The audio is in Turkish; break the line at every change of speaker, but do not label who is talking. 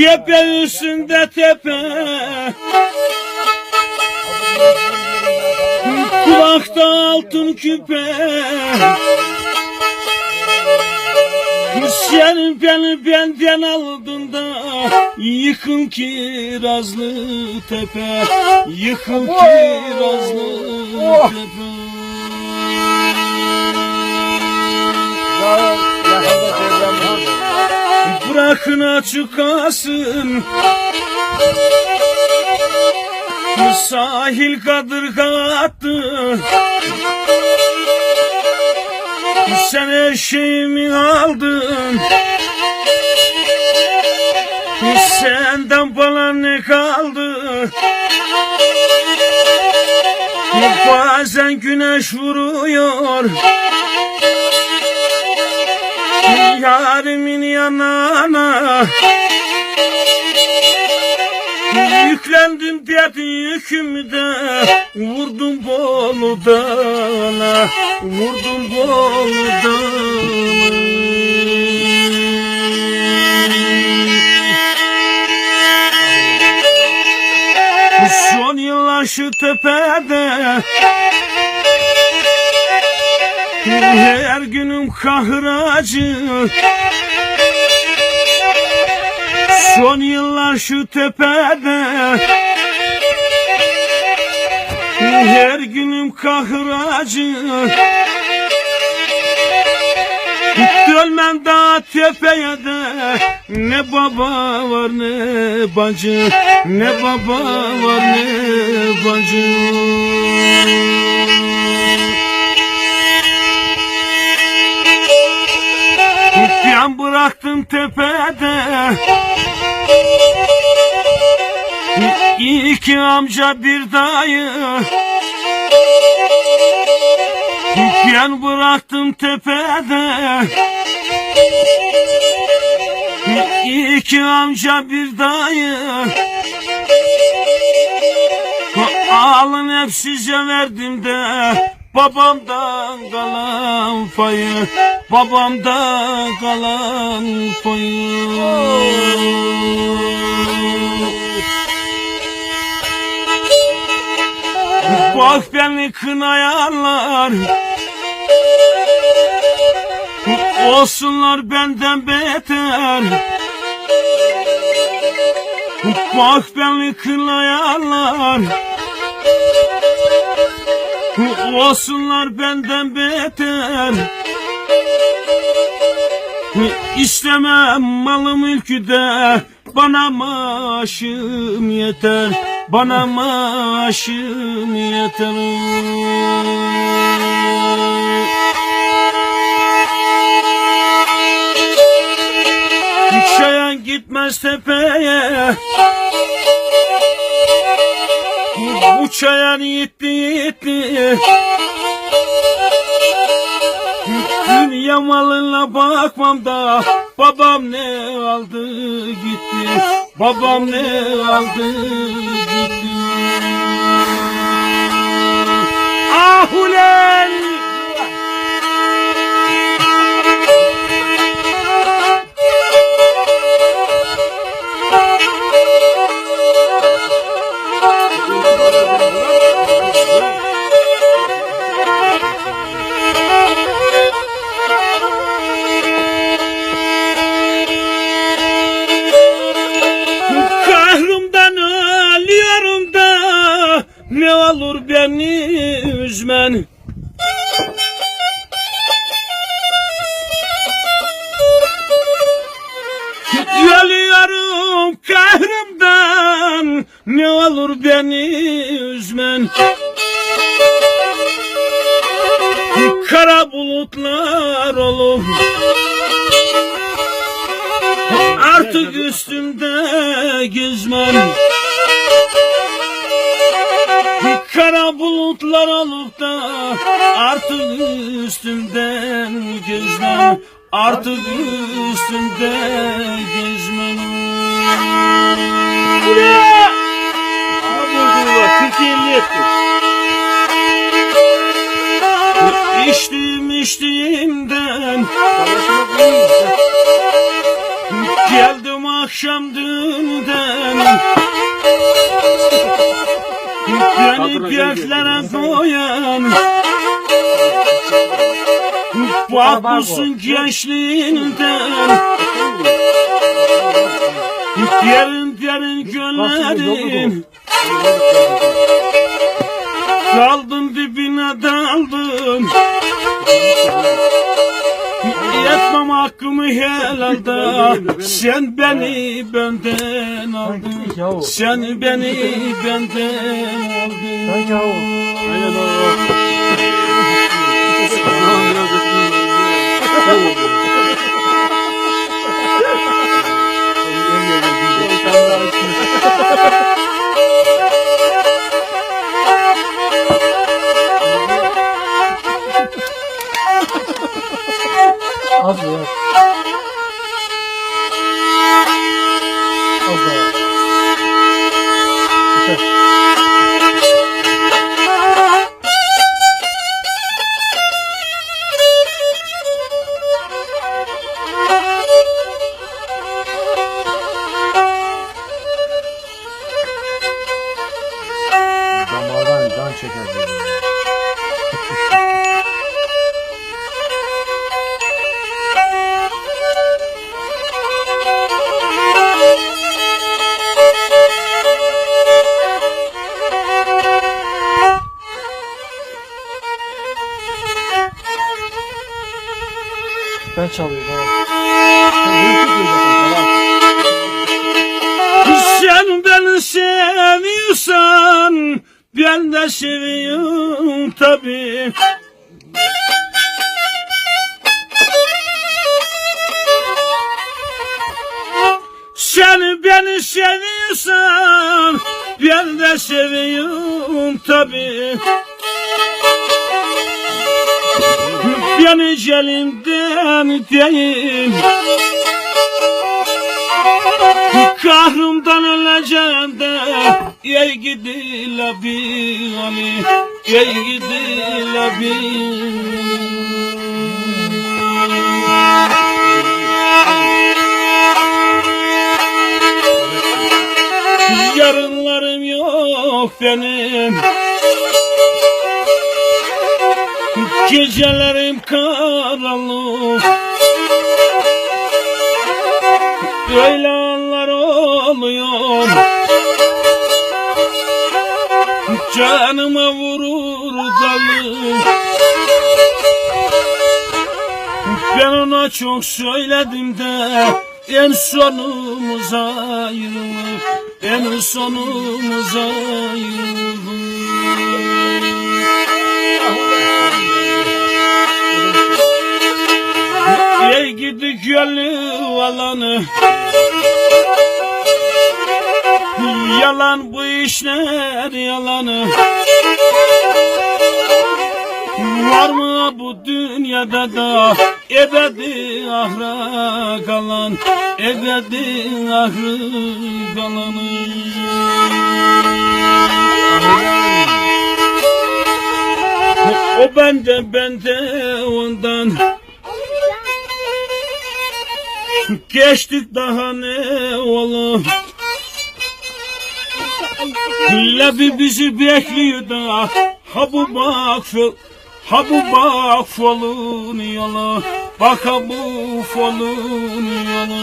Tepe üstünde tepe. Kulakta altın küpe. Senin beni benden aldın da Yıkın kirazlı tepe. Yıkın kirazlı tepe Bırakın açık kalsın Sahil kadırgattı Sen her şeyimi aldın Senden bana ne kaldı? Bazen güneş vuruyor Yarimin yanına Yüklendim derdi yükümde Vurdum Bolu'dana Vurdum Bolu'dana Son yıllar şu tepede Her günüm kahracı Son yıllar şu tepede. Her günüm kahracı Dönmem daha tepeye de. Ne baba var ne bacı. Ne baba var ne bacı Ben bıraktım tepede. İki amca bir dayı. Ben bıraktım tepede. İki amca bir dayı. Alın hep size verdim de Babamdan kalan payı Babamdan kalan payı. Bak beni kınayanlar Olsunlar benden beter. Bak beni kınayanlar Olsunlar benden beter. İstemem malı mülkü de Bana maaşım yeter. Bana maaşım yeter. Çayan gitmez tepeye çayan gitti gitti Dünya malına bakmam da Babam ne aldı gitti. Babam ne aldı gitti. Ah üzmen Ölüyorum kahrımdan Ne olur beni üzmen. Kara bulutlar olur. Artık üstümde gezmem Kara bulutlar olup da Artık üstümden gezmem Artık üstümde gezmem Bu ne? Ama 40 etti. İçtiğim içtiğimden Geldim akşam dünden Beni göklere koyan Bakmışsın gençliğinden. Derin derin göllerin Daldın dibine daldın Yetmem hakkımı helalda Sen beni benden aldın. Sen beni benden aldın.
Az Ben çalıyorum.
Sen beni seviyorsan ben de seviyorum tabi. Sen beni seviyorsan ben de seviyorum tabi. Ben ecelimden değil Kahrımdan öleceğim de Ey gidi la bir Ali Ey gidi la bir Yarınlarım yok benim Gecelerim karanlık. Böyle anlar oluyor. Canıma vurur dalı Ben ona çok söyledim de En sonumuz ayrılık En sonumuz ayrılık Ey gidi gönlü alanı. Yalan bu işler yalanı. Var mı bu dünyada da ebedi ahra kalan Ebedi ahı kalanı O bende bende ondan Geçtik daha ne olur Lebi bizi bekliyor da. Ha bu bak fol Ha bu bak folun yolu. Bak ha bu folun yolu